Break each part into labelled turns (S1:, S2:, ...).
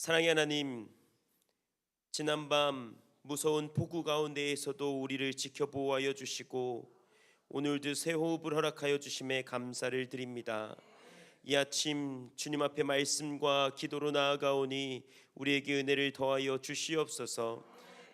S1: 사랑의 하나님, 지난밤 무서운 폭우 가운데에서도 우리를 지켜 보호하여 주시고 오늘도 새 호흡을 허락하여 주심에 감사를 드립니다. 이 아침 주님 앞에 말씀과 기도로 나아가오니 우리에게 은혜를 더하여 주시옵소서.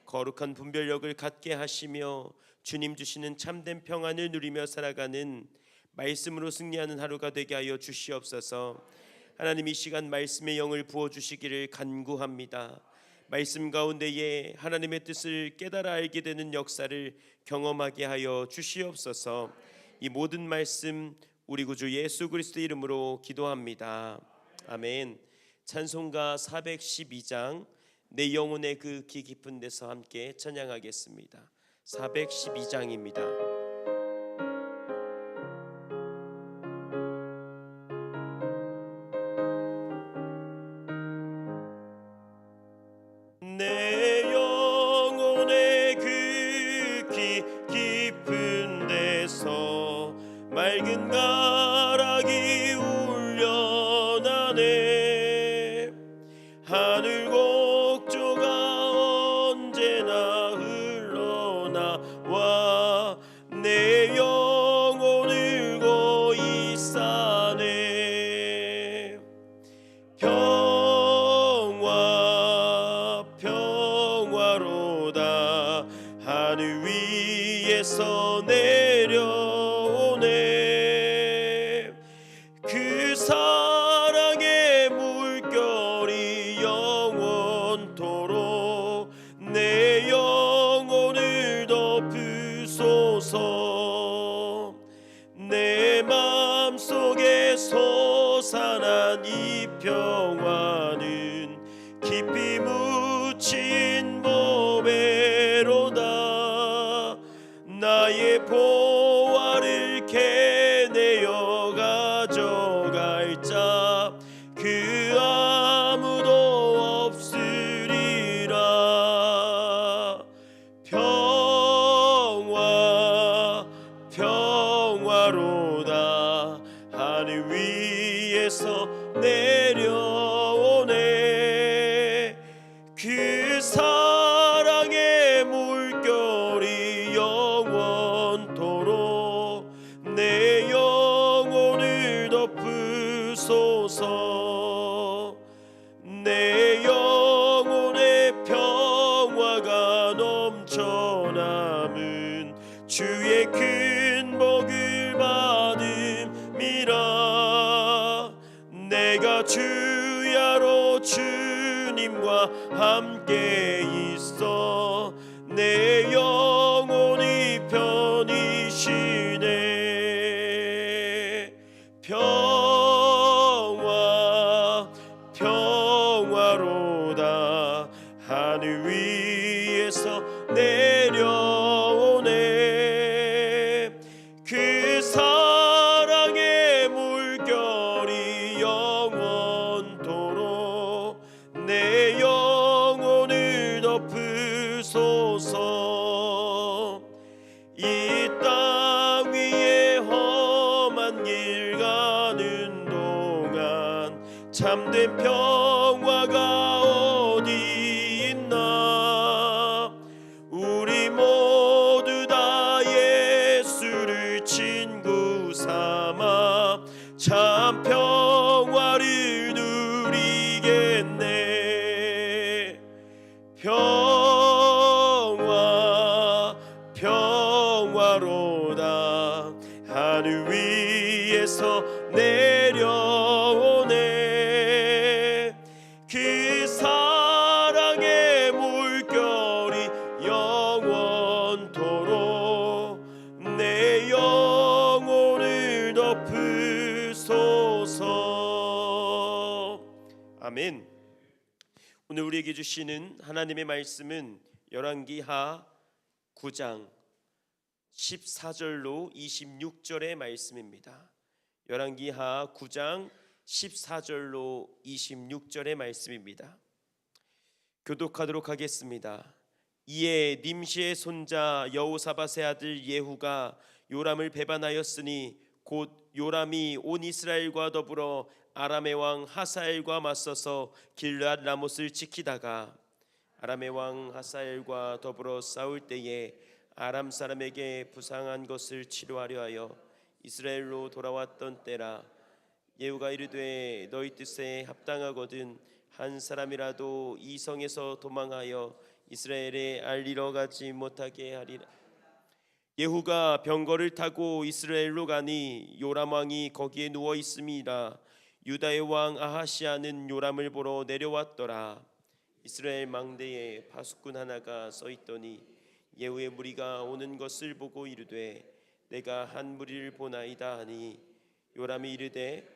S1: 거룩한 분별력을 갖게 하시며 주님 주시는 참된 평안을 누리며 살아가는 말씀으로 승리하는 하루가 되게 하여 주시옵소서. 하나님 이 시간 말씀의 영을 부어 주시기를 간구합니다. 말씀 가운데에 하나님의 뜻을 깨달아 알게 되는 역사를 경험하게 하여 주시옵소서. 이 모든 말씀 우리 구주 예수 그리스도 이름으로 기도합니다. 아멘. 찬송가 412장 내 영혼의 그기 깊은 데서 함께 찬양하겠습니다. 412장입니다. 맑은 가 내 마음속에 솟아난 이 평화는 깊이 묻 덮으소서. 내 참된 그 사랑의 물결이 영원토록 내 영혼을 덮으소서 오늘 우리에게 주시는 하나님의 말씀은 열왕기하 9장 14절로 26절의 말씀입니다. 열왕기하 9장 14절로 26절의 말씀입니다. 교독하도록 하겠습니다. 이에 님시의 손자 여호사밧의 아들 예후가 요람을 배반하였으니 곧 요람이 온 이스라엘과 더불어 아람의 왕 하사엘과 맞서서 길르앗 라못을 지키다가 아람의 왕 하사엘과 더불어 싸울 때에 아람 사람에게 부상한 것을 치료하려 하여 이스라엘로 돌아왔던 때라 예후가 이르되 너희 뜻에 합당하거든 한 사람이라도 이 성에서 도망하여 이스라엘에 알리러 가지 못하게 하리라. 예후가 병거를 타고 이스라엘로 가니 요람 왕이 거기에 누워 있음이라 유다의 왕 아하시아는 요람을 보러 내려왔더라. 이스라엘 망대에 파수꾼 하나가 서 있더니 예후의 무리가 오는 것을 보고 이르되 내가 한 무리를 보나이다 하니 요람이 이르되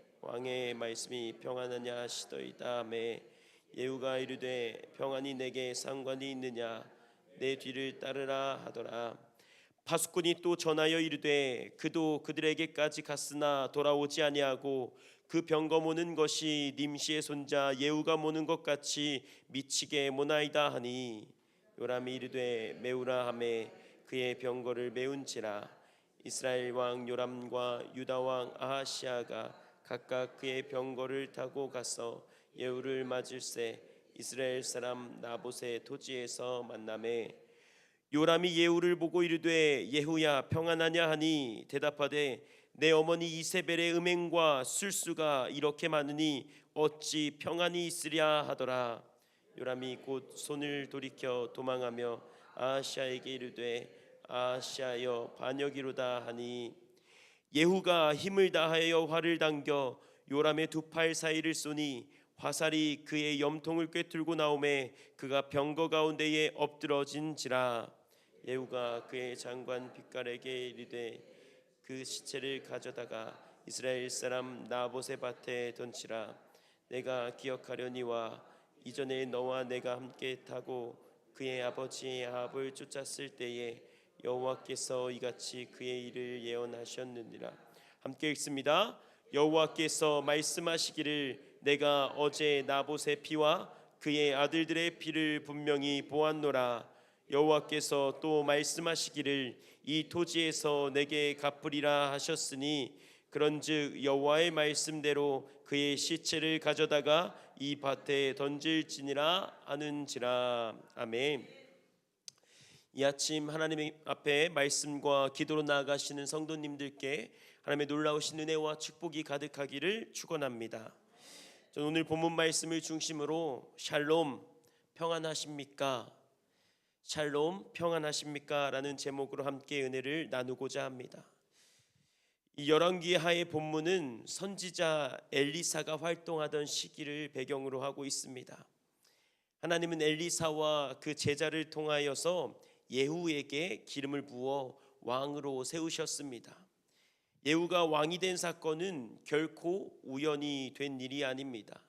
S1: 왕의 말씀이 평안하냐 하시더이다 하매 예후가 이르되 평안이 내게 상관이 있느냐? 내 뒤를 따르라 하더라. 파수꾼이 또 전하여 이르되 그도 그들에게까지 갔으나 돌아오지 아니하고 그 병거 모는 것이 님시의 손자 예후가 모는 것 같이 미치게 모나이다 하니 요람이 이르되 메우라 하매 그의 병거를 메운지라. 이스라엘 왕 요람과 유다 왕 아하시아가 각각 그의 병거를 타고 가서 예후를 맞을새 이스라엘 사람 나봇의 토지에서 만남에 요람이 예후를 보고 이르되 예후야 평안하냐? 하니 대답하되 내 어머니 이세벨의 음행과 술수가 이렇게 많으니 어찌 평안이 있으랴 하더라. 요람이 곧 손을 돌이켜 도망하며 아하시아에게 이르되 아하시아여 반역이로다 하니 예후가 힘을 다하여 활을 당겨 요람의 두 팔 사이를 쏘니 화살이 그의 염통을 꿰뚫고 나오매 그가 병거 가운데에 엎드러진지라. 예후가 그의 장관 빛깔에게 이르되 그 시체를 가져다가 이스라엘 사람 나봇의 밭에 던지라. 내가 기억하려니와 이전에 너와 내가 함께 타고 그의 아버지 아합을 쫓았을 때에 여호와께서 이같이 그의 일을 예언하셨느니라. 함께 읽습니다. 여호와께서 말씀하시기를 내가 어제 나봇의 피와 그의 아들들의 피를 분명히 보았노라. 여호와께서 또 말씀하시기를 이 토지에서 내게 갚으리라 하셨으니 그런즉 여호와의 말씀대로 그의 시체를 가져다가 이 밭에 던질지니라 하는지라. 아멘. 이 아침 하나님 앞에 말씀과 기도로 나아가시는 성도님들께 하나님의 놀라우신 은혜와 축복이 가득하기를 축원합니다. 저는 오늘 본문 말씀을 중심으로 샬롬 평안하십니까? 샬롬 평안하십니까 라는 제목으로 함께 은혜를 나누고자 합니다. 이 열왕기하의 본문은 선지자 엘리사가 활동하던 시기를 배경으로 하고 있습니다. 하나님은 엘리사와 그 제자를 통하여서 예후에게 기름을 부어 왕으로 세우셨습니다. 예후가 왕이 된 사건은 결코 우연히 된 일이 아닙니다.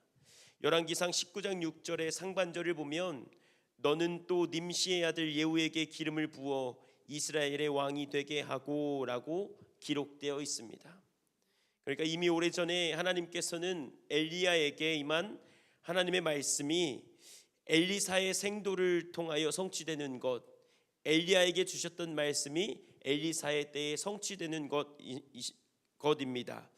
S1: 열왕기상 19장 6절의 상반절을 보면 너는 또 님시의 아들 예후에게 기름을 부어 이스라엘의 왕이 되게 하고라고 기록되어 있습니다. 그러니까 이미 오래전에 하나님께서는 엘리야에게 임한 하나님의 말씀이 엘리사의 생도를 통하여 성취되는 것, 엘리야에게 주셨던 말씀이 엘리사의 때에 성취되는 것, 것입니다.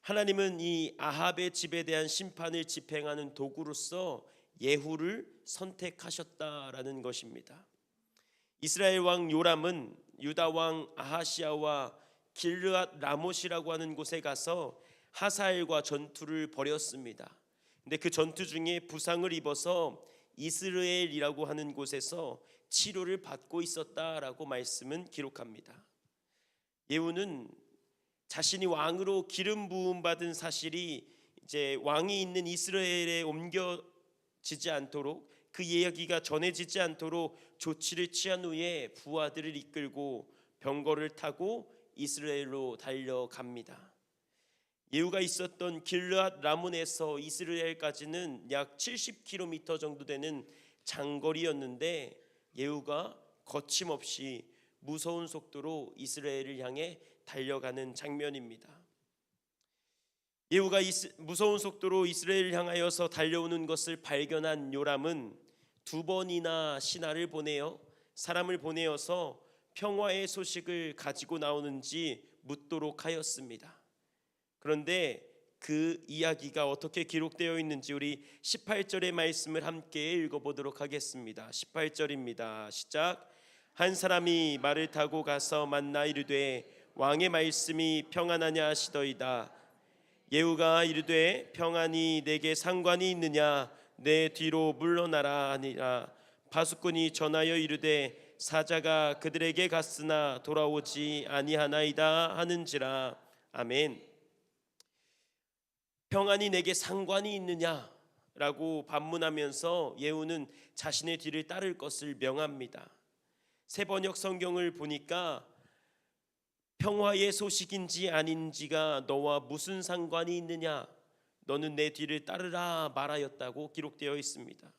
S1: 하나님은 이 아합의 집에 대한 심판을 집행하는 도구로서 예후를 선택하셨다라는 것입니다. 이스라엘 왕 요람은 유다 왕 아하시아와 길르앗 라못이라고 하는 곳에 가서 하사엘과 전투를 벌였습니다. 근데 그 전투 중에 부상을 입어서 이스라엘이라고 하는 곳에서 치료를 받고 있었다라고 말씀은 기록합니다. 예후는 자신이 왕으로 기름 부음 받은 사실이 이제 왕이 있는 이스라엘에 옮겨지지 않도록 그 이야기가 전해지지 않도록 조치를 취한 후에 부하들을 이끌고 병거를 타고 이스라엘로 달려갑니다. 예후가 있었던 길르앗 라문에서 이스라엘까지는 약 70km 정도 되는 장거리였는데 예후가 거침없이 무서운 속도로 이스라엘을 향해 달려가는 장면입니다. 예후가 이스, 무서운 속도로 이스라엘을 향하여서 달려오는 것을 발견한 요람은 두 번이나 신하를 보내어 사람을 보내어서 평화의 소식을 가지고 나오는지 묻도록 하였습니다. 그런데 그 이야기가 어떻게 기록되어 있는지 우리 18절의 말씀을 함께 읽어보도록 하겠습니다. 18절입니다. 시작. 한 사람이 말을 타고 가서 만나 이르되 왕의 말씀이 평안하냐 하시더이다. 예후가 이르되 평안이 내게 상관이 있느냐 내 뒤로 물러나라 하니라. 바수꾼이 전하여 이르되 사자가 그들에게 갔으나 돌아오지 아니하나이다 하는지라. 아멘. 평안이 내게 상관이 있느냐라고 반문하면서 예후는 자신의 뒤를 따를 것을 명합니다. 새 번역 성경을 보니까 평화의 소식인지 아닌지가 너와 무슨 상관이 있느냐? 너는 내 뒤를 따르라 말하였다고 기록되어 있습니다.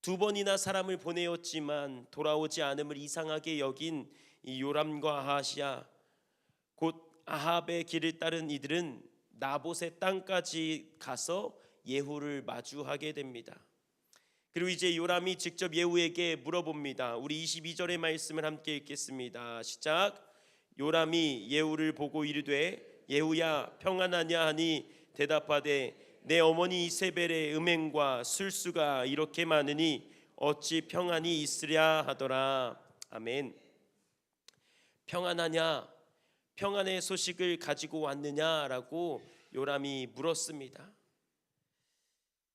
S1: 두 번이나 사람을 보내었지만 돌아오지 않음을 이상하게 여긴 이 요람과 아하시아 곧 아합의 길을 따른 이들은 나봇의 땅까지 가서 예후를 마주하게 됩니다. 그리고 이제 요람이 직접 예후에게 물어봅니다. 우리 22절의 말씀을 함께 읽겠습니다. 시작. 요람이 예후를 보고 이르되 예후야 평안하냐 하니 대답하되 내 어머니 이세벨의 음행과 술수가 이렇게 많으니 어찌 평안이 있으랴 하더라. 아멘. 평안하냐? 평안의 소식을 가지고 왔느냐라고 요람이 물었습니다.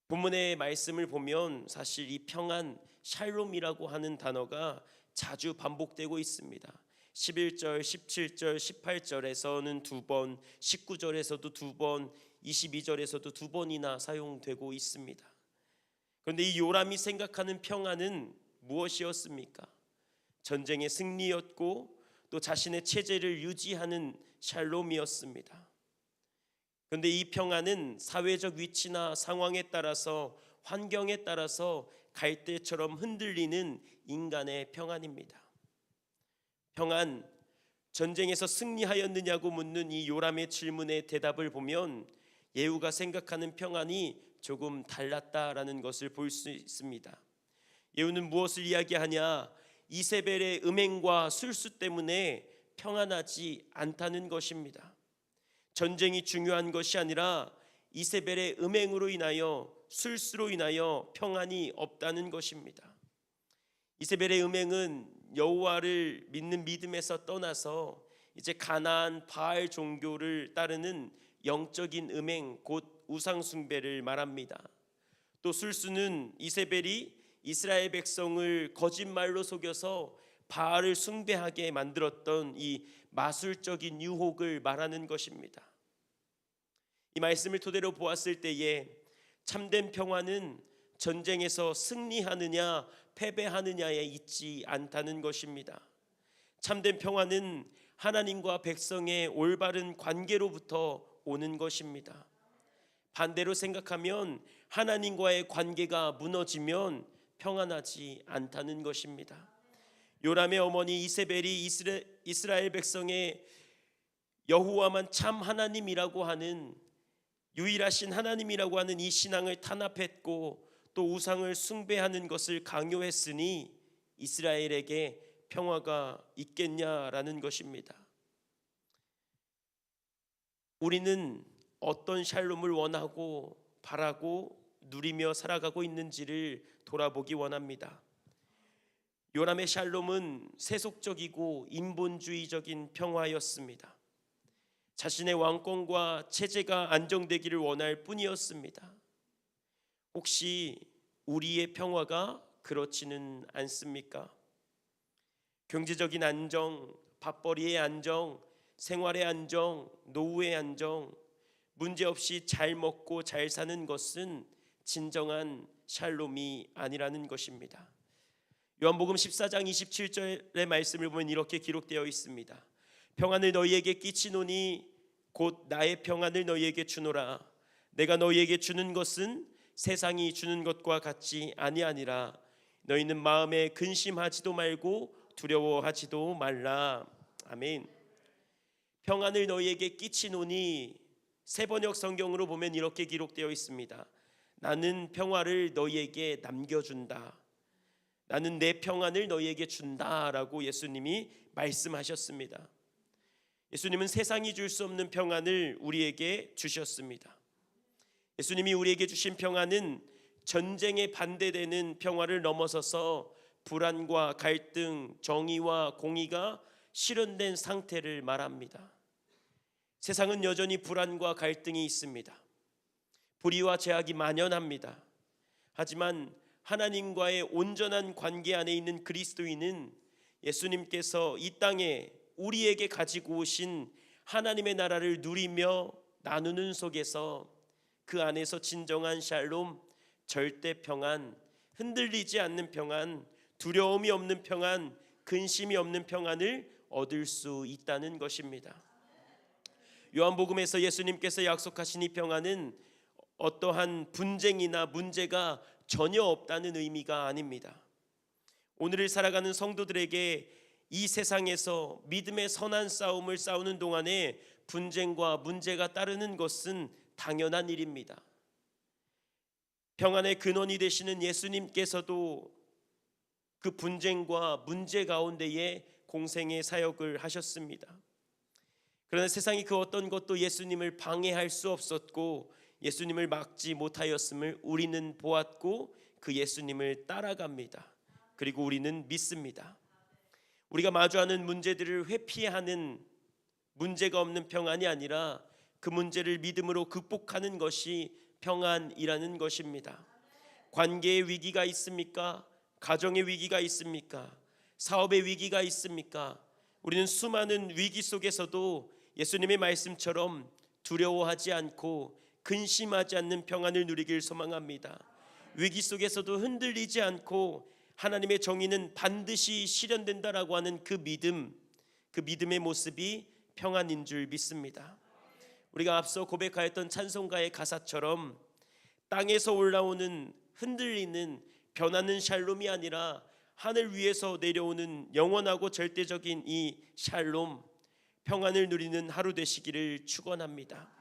S1: 본문의 말씀을 보면 사실 이 평안 샬롬이라고 하는 단어가 자주 반복되고 있습니다. 11절, 17절, 18절에서는 두 번, 19절에서도 두 번, 22절에서도 두 번이나 사용되고 있습니다. 그런데 이 요람이 생각하는 평안은 무엇이었습니까? 전쟁의 승리였고 또 자신의 체제를 유지하는 샬롬이었습니다. 그런데 이 평안은 사회적 위치나 상황에 따라서 환경에 따라서 갈대처럼 흔들리는 인간의 평안입니다. 평안 전쟁에서 승리하였느냐고 묻는 이 요람의 질문에 대답을 보면 예후가 생각하는 평안이 조금 달랐다라는 것을 볼 수 있습니다. 예후는 무엇을 이야기하냐? 이세벨의 음행과 술수 때문에 평안하지 않다는 것입니다. 전쟁이 중요한 것이 아니라 이세벨의 음행으로 인하여 술수로 인하여 평안이 없다는 것입니다. 이세벨의 음행은 여호와를 믿는 믿음에서 떠나서 이제 가나안 바알 종교를 따르는 영적인 음행 곧 우상 숭배를 말합니다. 또 술수는 이세벨이 이스라엘 백성을 거짓말로 속여서 바알을 숭배하게 만들었던 이 마술적인 유혹을 말하는 것입니다. 이 말씀을 토대로 보았을 때에 참된 평화는 전쟁에서 승리하느냐 패배하느냐에 있지 않다는 것입니다. 참된 평화는 하나님과 백성의 올바른 관계로부터 오는 것입니다. 반대로 생각하면 하나님과의 관계가 무너지면 평안하지 않다는 것입니다. 요람의 어머니 이세벨이 이스라엘 백성의 여호와만 참 하나님이라고 하는 유일하신 하나님이라고 하는 이 신앙을 탄압했고 또 우상을 숭배하는 것을 강요했으니 이스라엘에게 평화가 있겠냐라는 것입니다. 우리는 어떤 샬롬을 원하고 바라고 누리며 살아가고 있는지를 돌아보기 원합니다. 요람의 샬롬은 세속적이고 인본주의적인 평화였습니다. 자신의 왕권과 체제가 안정되기를 원할 뿐이었습니다. 혹시 우리의 평화가 그렇지는 않습니까? 경제적인 안정, 밥벌이의 안정, 생활의 안정, 노후의 안정, 문제 없이 잘 먹고 잘 사는 것은 진정한 샬롬이 아니라는 것입니다. 요한복음 14장 27절의 말씀을 보면 이렇게 기록되어 있습니다. 평안을 너희에게 끼치노니 곧 나의 평안을 너희에게 주노라. 내가 너희에게 주는 것은 세상이 주는 것과 같이 아니하니라. 너희는 마음에 근심하지도 말고 두려워하지도 말라. 아멘. 평안을 너희에게 끼치노니 세 번역 성경으로 보면 이렇게 기록되어 있습니다. 나는 평화를 너희에게 남겨준다. 나는 내 평안을 너희에게 준다라고 예수님이 말씀하셨습니다. 예수님은 세상이 줄 수 없는 평안을 우리에게 주셨습니다. 예수님이 우리에게 주신 평안은 전쟁에 반대되는 평화를 넘어서서 불안과 갈등, 정의와 공의가 실현된 상태를 말합니다. 세상은 여전히 불안과 갈등이 있습니다. 불의와 제약이 만연합니다. 하지만 하나님과의 온전한 관계 안에 있는 그리스도인은 예수님께서 이 땅에 우리에게 가지고 오신 하나님의 나라를 누리며 나누는 속에서 그 안에서 진정한 샬롬, 절대 평안, 흔들리지 않는 평안, 두려움이 없는 평안, 근심이 없는 평안을 얻을 수 있다는 것입니다. 요한복음에서 예수님께서 약속하신 이 평안은 어떠한 분쟁이나 문제가 전혀 없다는 의미가 아닙니다. 오늘을 살아가는 성도들에게 이 세상에서 믿음의 선한 싸움을 싸우는 동안에 분쟁과 문제가 따르는 것은 당연한 일입니다. 평안의 근원이 되시는 예수님께서도 그 분쟁과 문제 가운데에 공생의 사역을 하셨습니다. 그러나 세상이 그 어떤 것도 예수님을 방해할 수 없었고 예수님을 막지 못하였음을 우리는 보았고 그 예수님을 따라갑니다. 그리고 우리는 믿습니다. 우리가 마주하는 문제들을 회피하는 문제가 없는 평안이 아니라 그 문제를 믿음으로 극복하는 것이 평안이라는 것입니다. 관계의 위기가 있습니까? 가정의 위기가 있습니까? 사업의 위기가 있습니까? 우리는 수많은 위기 속에서도 예수님의 말씀처럼 두려워하지 않고 근심하지 않는 평안을 누리길 소망합니다. 위기 속에서도 흔들리지 않고 하나님의 정의는 반드시 실현된다라고 하는 그 믿음, 그 믿음의 모습이 평안인 줄 믿습니다. 우리가 앞서 고백하였던 찬송가의 가사처럼 땅에서 올라오는 흔들리는 변하는 샬롬이 아니라 하늘 위에서 내려오는 영원하고 절대적인 이 샬롬 평안을 누리는 하루 되시기를 축원합니다.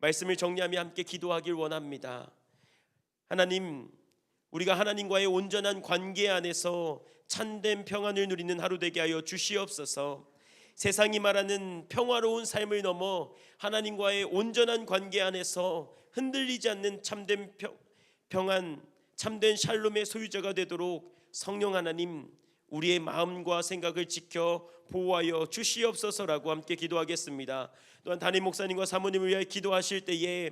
S1: 말씀을 정리하며 함께 기도하길 원합니다. 하나님 우리가 하나님과의 온전한 관계 안에서 참된 평안을 누리는 하루 되게 하여 주시옵소서. 세상이 말하는 평화로운 삶을 넘어 하나님과의 온전한 관계 안에서 흔들리지 않는 참된 평안, 참된 샬롬의 소유자가 되도록 성령 하나님 우리의 마음과 생각을 지켜 보호하여 주시옵소서라고 함께 기도하겠습니다. 또한 담임 목사님과 사모님을 위하여 기도하실 때에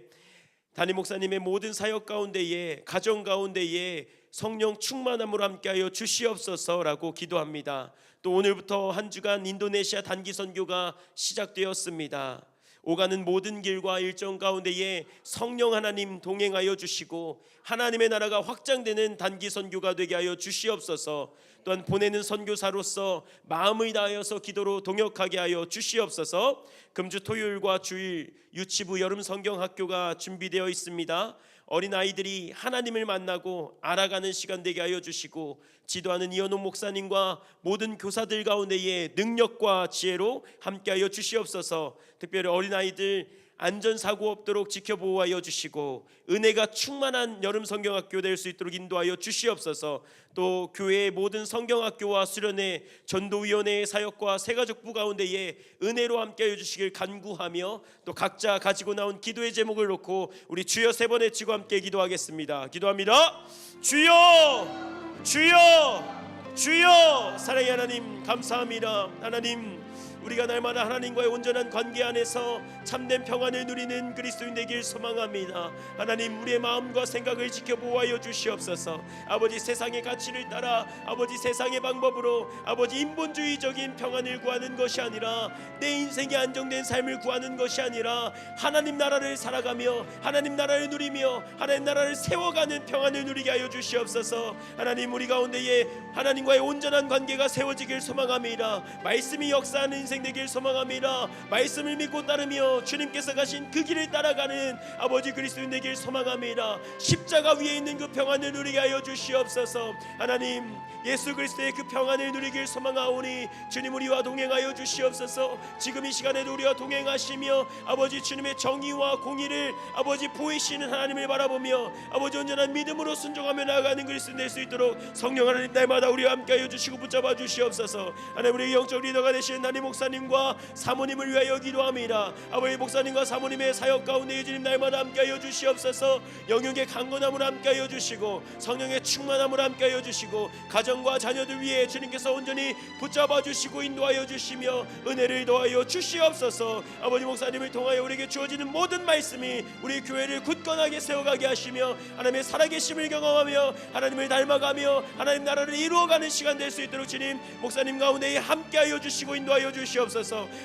S1: 담임 목사님의 모든 사역 가운데에 가정 가운데에 성령 충만함으로 함께하여 주시옵소서라고 기도합니다. 또 오늘부터 한 주간 인도네시아 단기 선교가 시작되었습니다. 오가는 모든 길과 일정 가운데에 성령 하나님 동행하여 주시고 하나님의 나라가 확장되는 단기 선교가 되게 하여 주시옵소서. 또한 보내는 선교사로서 마음을 다하여서 기도로 동역하게 하여 주시옵소서. 금주 토요일과 주일 유치부 여름 성경 학교가 준비되어 있습니다. 어린 아이들이 하나님을 만나고 알아가는 시간 되게 하여 주시고 지도하는 이현옥 목사님과 모든 교사들 가운데에 능력과 지혜로 함께 하여 주시옵소서. 특별히 어린 아이들 안전사고 없도록 지켜보호하여 주시고 은혜가 충만한 여름 성경학교 될 수 있도록 인도하여 주시옵소서. 또 교회의 모든 성경학교와 수련회 전도위원회의 사역과 새가족부 가운데에 은혜로 함께하여 주시길 간구하며 또 각자 가지고 나온 기도의 제목을 놓고 우리 주여 세번 외치고 함께 기도하겠습니다. 기도합니다. 주여 주여 주여. 사랑의 하나님 감사합니다. 하나님 우리가 날마다 하나님과의 온전한 관계 안에서 참된 평안을 누리는 그리스도인 되길 소망합니다. 하나님 우리의 마음과 생각을 지켜보아여 주시옵소서. 아버지 세상의 가치를 따라 아버지 세상의 방법으로 아버지 인본주의적인 평안을 구하는 것이 아니라 내 인생의 안정된 삶을 구하는 것이 아니라 하나님 나라를 살아가며 하나님 나라를 누리며 하나님 나라를 세워가는 평안을 누리게 하여 주시옵소서. 하나님 우리 가운데에 하나님과의 온전한 관계가 세워지길 소망합니다. 말씀이 역사하는 인생 되길 소망합니다. 말씀을 믿고 따르며 주님께서 가신 그 길을 따라가는 아버지 그리스도인 되길 소망합니다. 십자가 위에 있는 그 평안을 누리게 하여 주시옵소서. 하나님 예수 그리스도의 그 평안을 누리길 소망하오니 주님 우리와 동행하여 주시옵소서. 지금 이 시간에도 우리와 동행하시며 아버지 주님의 정의와 공의를 아버지 보이시는 하나님을 바라보며 아버지 온전한 믿음으로 순종하며 나아가는 그리스도 될수 있도록 성령 하나님 날마다 우리와 함께하여 주시고 붙잡아 주시옵소서. 하나님 우리 영적 리더가 되신 하나님 목사 님과 사모님을 위하여 기도합니다. 아버지 목사님과 사모님의 사역 가운데 주님 날마다 함께하여 주시옵소서. 영역의 강건함을 함께하여 주시고 성령의 충만함을 함께하여 주시고 가정과 자녀들 위해 주님께서 온전히 붙잡아 주시고 인도하여 주시며 은혜를 더하여 주시옵소서. 아버지 목사님을 통하여 우리에게 주어지는 모든 말씀이 우리 교회를 굳건하게 세워가게 하시며 하나님의 살아계심을 경험하며 하나님을 닮아가며 하나님 나라를 이루어가는 시간 될 수 있도록 주님 목사님 가운데 함께하여 주시고 인도하여 주시옵소서.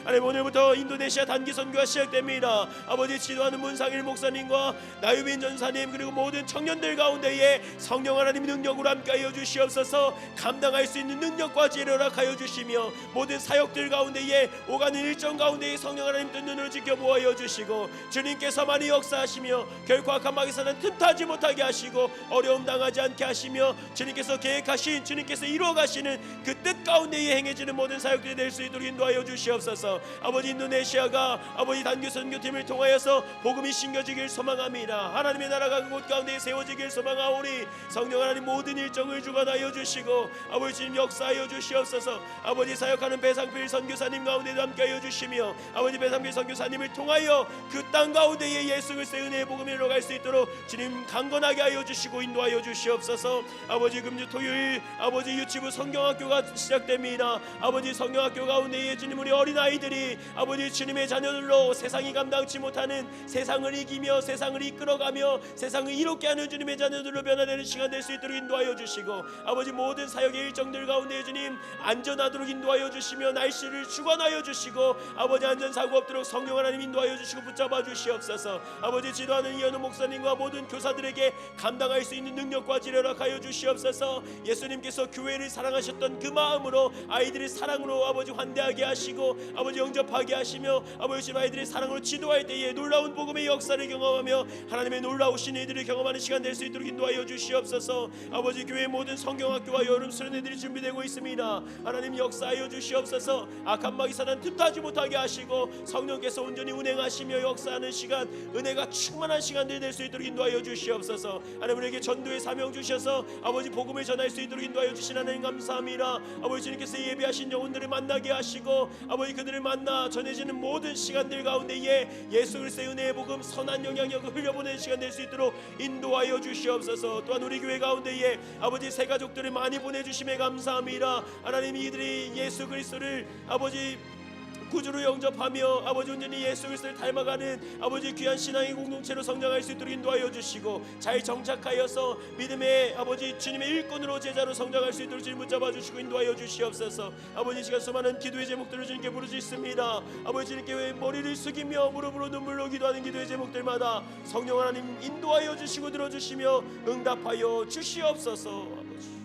S1: 하나님 오늘부터 인도네시아 단기 선교가 시작됩니다. 아버지 지도하는 문상일 목사님과 나유빈 전사님 그리고 모든 청년들 가운데에 성령 하나님 능력으로 함께하여 주시옵소서. 감당할 수 있는 능력과 지혜를 허락하여 주시며 모든 사역들 가운데에 오가는 일정 가운데에 성령 하나님 뜬 눈으로 지켜보아여 주시고 주님께서 많이 역사하시며 결코 악한 마귀사는 틈타지 못하게 하시고 어려움 당하지 않게 하시며 주님께서 계획하신 주님께서 이루어가시는 그 뜻 가운데에 행해지는 모든 사역들이 될 수 있도록 인도하여 주시옵소서. 아버지 인도네시아가 아버지 단교 선교팀을 통하여서 복음이 심겨지길 소망합니다. 하나님의 나라가 그곳 가운데 세워지길 소망하오니 성령 하나님 모든 일정을 주관하여 주시고 아버지 주님 역사하여 주시옵소서. 아버지 사역하는 배상필 선교사님 가운데도 함께하여 주시며 아버지 배상필 선교사님을 통하여 그 땅 가운데에 예수 그리스도의 은혜의 복음이 일어갈 수 있도록 주님 강건하게 하여 주시고 인도하여 주시옵소서. 아버지 금주 토요일 아버지 유치부 성경학교가 시작됩니다. 아버지 성경학교 가운데에 주님 우리 어린아이들이 아버지 주님의 자녀들로 세상이 감당치 못하는 세상을 이기며 세상을 이끌어가며 세상을 이롭게 하는 주님의 자녀들로 변화되는 시간 될 수 있도록 인도하여 주시고 아버지 모든 사역의 일정들 가운데 주님 안전하도록 인도하여 주시며 날씨를 주관하여 주시고 아버지 안전사고 없도록 성령 하나님 인도하여 주시고 붙잡아 주시옵소서. 아버지 지도하는 이현우 목사님과 모든 교사들에게 감당할 수 있는 능력과 지혜를 하여 주시옵소서. 예수님께서 교회를 사랑하셨던 그 마음으로 아이들을 사랑으로 아버지 환대하게 하시고 아버지 영접하게 하시며 아버지 아이들의 사랑으로 지도할 때에 놀라운 복음의 역사를 경험하며 하나님의 놀라우신 일들을 경험하는 시간 될 수 있도록 인도하여 주시옵소서. 아버지 교회 모든 성경학교와 여름 수련회들이 준비되고 있습니다. 하나님 역사하여 주시옵소서. 악한 마귀 사단 틈타지 못하게 하시고 성령께서 온전히 운행하시며 역사하는 시간 은혜가 충만한 시간들 될수 있도록 인도하여 주시옵소서. 하나님 우리에게 전도의 사명 주셔서 아버지 복음을 전할 수 있도록 인도하여 주신 하나님 감사합니다. 아버지 주님께서 예배하신 영혼들을 만나게 하시고 아버지 그들을 만나 전해지는 모든 시간들 가운데에 예수 그리스도의 은혜의 복음 선한 영향력을 흘려보내는 시간 될 수 있도록 인도하여 주시옵소서. 또한 우리 교회 가운데에 아버지 새 가족들을 많이 보내 주심에 감사합니다. 하나님 이들이 예수 그리스도를 아버지 구주로 영접하며 아버지 온전히 예수 그리스도를 닮아가는 아버지 귀한 신앙의 공동체로 성장할 수 있도록 인도하여 주시고 잘 정착하여서 믿음의 아버지 주님의 일꾼으로 제자로 성장할 수 있도록 주님 붙잡아 주시고 인도하여 주시옵소서. 아버지 이 시간 수많은 기도의 제목들을 주님께 부르짖습니다. 아버지 주님께 머리를 숙이며 무릎으로 눈물로 기도하는 기도의 제목들마다 성령 하나님 인도하여 주시고 들어주시며 응답하여 주시옵소서. 아버지